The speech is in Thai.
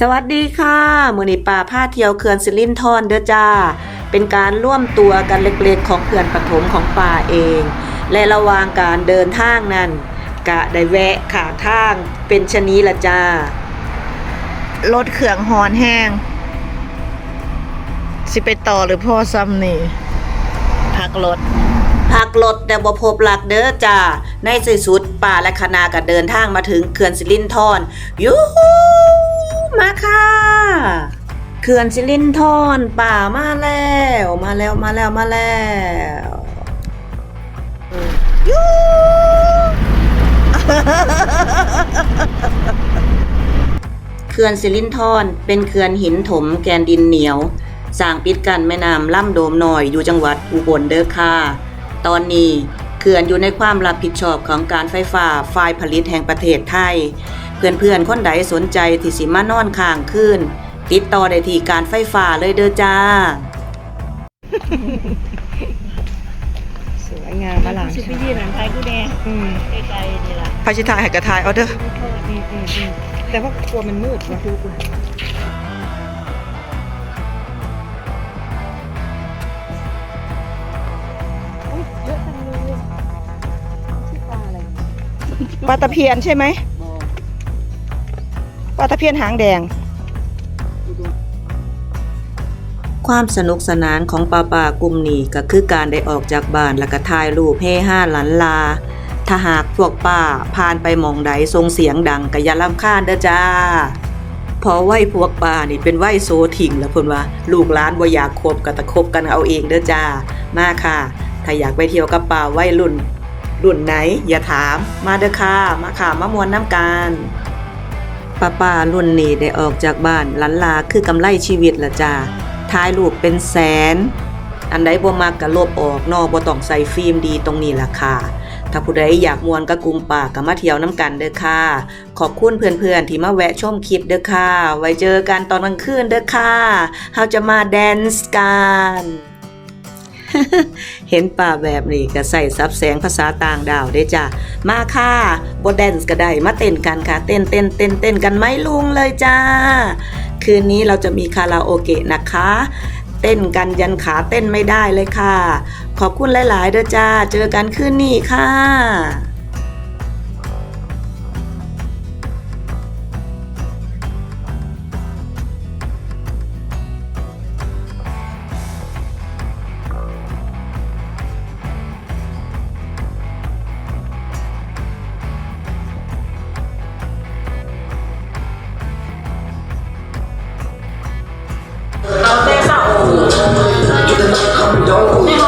สวัสดีค่ะมือนี้ป่าผ้าเที่ยวเขื่อนสิรินทรเด้อจ้า เป็นการร่วมตัวกันเล็กๆ ของเขื่อนปฐมของป่าเอง และระหว่างการเดินทางนั้น กะได้แวะขาทางเป็นชะนี้ละจ้ารถเครื่องหอนแห้ง สิไปต่อหรือพ่อซ้ำนี่ พักรถพักรถแต่บ่พบหลักเด้อจ้า ในที่สุดป่าและคณะก็เดินทางมาถึงเขื่อนสิรินธรยูฮูมาค่ะเขื่อนสิรินธรป่ามาแล้วมาแล้วมาแล้วมาแล้วยูเขื่อนสิรินธรเป็นเขื่อนหินถมแกนดินเหนียวสร้างปิดกันแม่น้ำล่ำโดมหน้อยอยู่จังหวัดอุบลเด้อค่ะ ตอนนี้เขื่อนอยู่ในความรับผิดชอบของการไฟฟ้าฝ่ายผลิตแห่งประเทศไทย เพื่อนๆคนใดสนใจที่สิมานอนค้างคืน ติดต่อได้ที่การไฟฟ้าเลยเด้อจ้า สวยงามมาหลังสิไปยืนหลังไทยกูแน่อืมไกลๆนี่ล่ะพาชิทายให้กระทายเอาเด้ออืมอืมอืมแต่ว่ากลัวมันมืดว่ะดูกูโอ๊ยเยอะจังเลยชื่อปลาอะไรปลาตะเพียนใช่ไหมปลาตะเพียนหางแดง ความสนุกสนานของป่าป่ากลุ่มนี้ก็คือการได้ออกจากบ้านแล้วก็ถ่ายรูปเฮห้าหลันลา ถ้าหากพวกป้าผ่านไปมองใดทรงเสียงดังก็อย่าลำคาญเด้อจ้าพอไหวพวกป้านี่เป็นไหวโซถิงแล้วพ่นว่า ลูกหลานบ่อยากคบก็ตะคบกันเอาเองเด้อจ้า มาค่ะ ถ้าอยากไปเที่ยวกับป้าวัยรุ่น รุ่นไหน อย่าถาม มาเด้อค่ะ มาค่ะมามวนน้ำกันป้าป้ารุ่นนี้ได้ออกจากบ้านหลันลาคือกำไรชีวิตละจ้า ถ่ายรูปเป็นแสน อันใดบ่มักก็ลบออกนอกบ่ต้องใส่ฟิล์มดีตรงนี้ล่ะค่ะ ถ้าผู้ใดอยากมวนก็กลุ่มปากก็มาเที่ยวน้ำกันเด้อค่ะ ขอบคุณเพื่อนๆที่มาแวะชมคลิปเด้อค่ะ ไว้เจอกันตอนกลางคืนเด้อค่ะเราจะมาแดนซ์กันเห็นป่าแบบนี้ก็ใส่ซับแสงภาษาต่างดาวได้จ้ะ มาค่ะบแดนซ์ก็ได้ มาเต้นกันค่ะ เต้นเต้นเต้นเต้นกันไหมลุงเลยจ้า คืนนี้เราจะมีคาราโอเกะนะคะ เต้นกันยันขาเต้นไม่ได้เลยค่ะ ขอบคุณหลาย ๆ เด้อจ้า เจอกันคืนนี้ค่ะ 就在那 can 舞